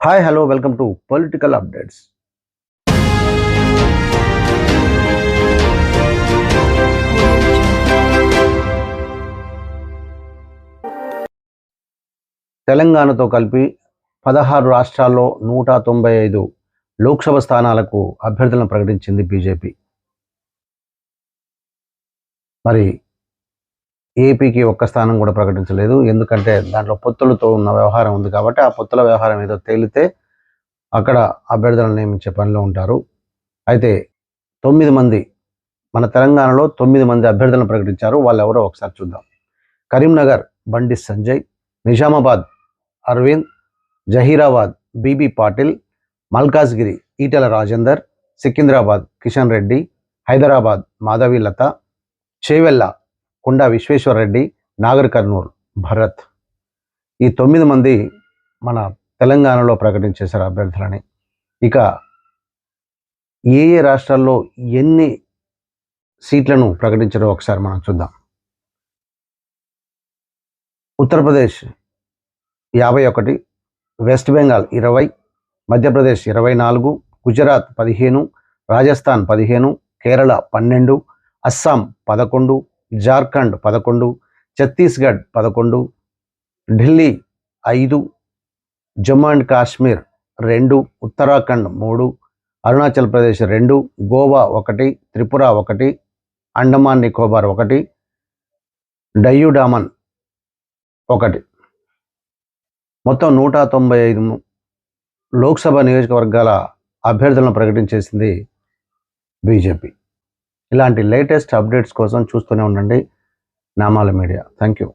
Hi hello welcome to political updates తెలంగాణతో కలిపి పదహారు రాష్ట్రాల్లో నూట తొంభై ఐదు లోక్సభ స్థానాలకు అభ్యర్థులను ప్రకటించింది బీజేపీ. మరి ఏపీకి ఒక్క స్థానం కూడా ప్రకటించలేదు. ఎందుకంటే దాంట్లో పొత్తులతో ఉన్న వ్యవహారం ఉంది కాబట్టి ఆ పొత్తుల వ్యవహారం ఏదో తేలితే అక్కడ అభ్యర్థులను నియమించే పనిలో ఉంటారు. అయితే తొమ్మిది మంది మన తెలంగాణలో తొమ్మిది మంది అభ్యర్థులను ప్రకటించారు. వాళ్ళు ఎవరో ఒకసారి చూద్దాం. Karimnagar Bandi Sanjay Nizamabad Arvind Zaheerabad BB Patil Malkajgiri Etela Rajender Secunderabad Kishan Reddy Hyderabad Madhavi Latha Chevella Konda Vishweshwar Reddy Nagarkurnool Bharat. ఈ తొమ్మిది మంది మన తెలంగాణలో ప్రకటించేశారు అభ్యర్థులని. ఇక ఏ ఏ రాష్ట్రాల్లో ఎన్ని సీట్లను ప్రకటించారో ఒకసారి మనం చూద్దాం. ఉత్తరప్రదేశ్ యాభై ఒకటి వెస్ట్ బెంగాల్ ఇరవై మధ్యప్రదేశ్ ఇరవై నాలుగు గుజరాత్ పదిహేను రాజస్థాన్ పదిహేను కేరళ పన్నెండు అస్సాం పదకొండు జార్ఖండ్ పదకొండు ఛత్తీస్గఢ్ పదకొండు ఢిల్లీ ఐదు జమ్మూ అండ్ కాశ్మీర్ రెండు ఉత్తరాఖండ్ మూడు అరుణాచల్ ప్రదేశ్ రెండు గోవా ఒకటి త్రిపుర ఒకటి అండమాన్ నికోబార్ ఒకటి డయ్యూడామన్ ఒకటి. మొత్తం నూట తొంభై ఐదు లోక్సభ నియోజకవర్గాల అభ్యర్థులను ప్రకటించేసింది బీజేపీ. ఇలాంటి లేటెస్ట్ అప్డేట్స్ కోసం చూస్తూనే ఉండండి. నామాల మీడియా. Thank you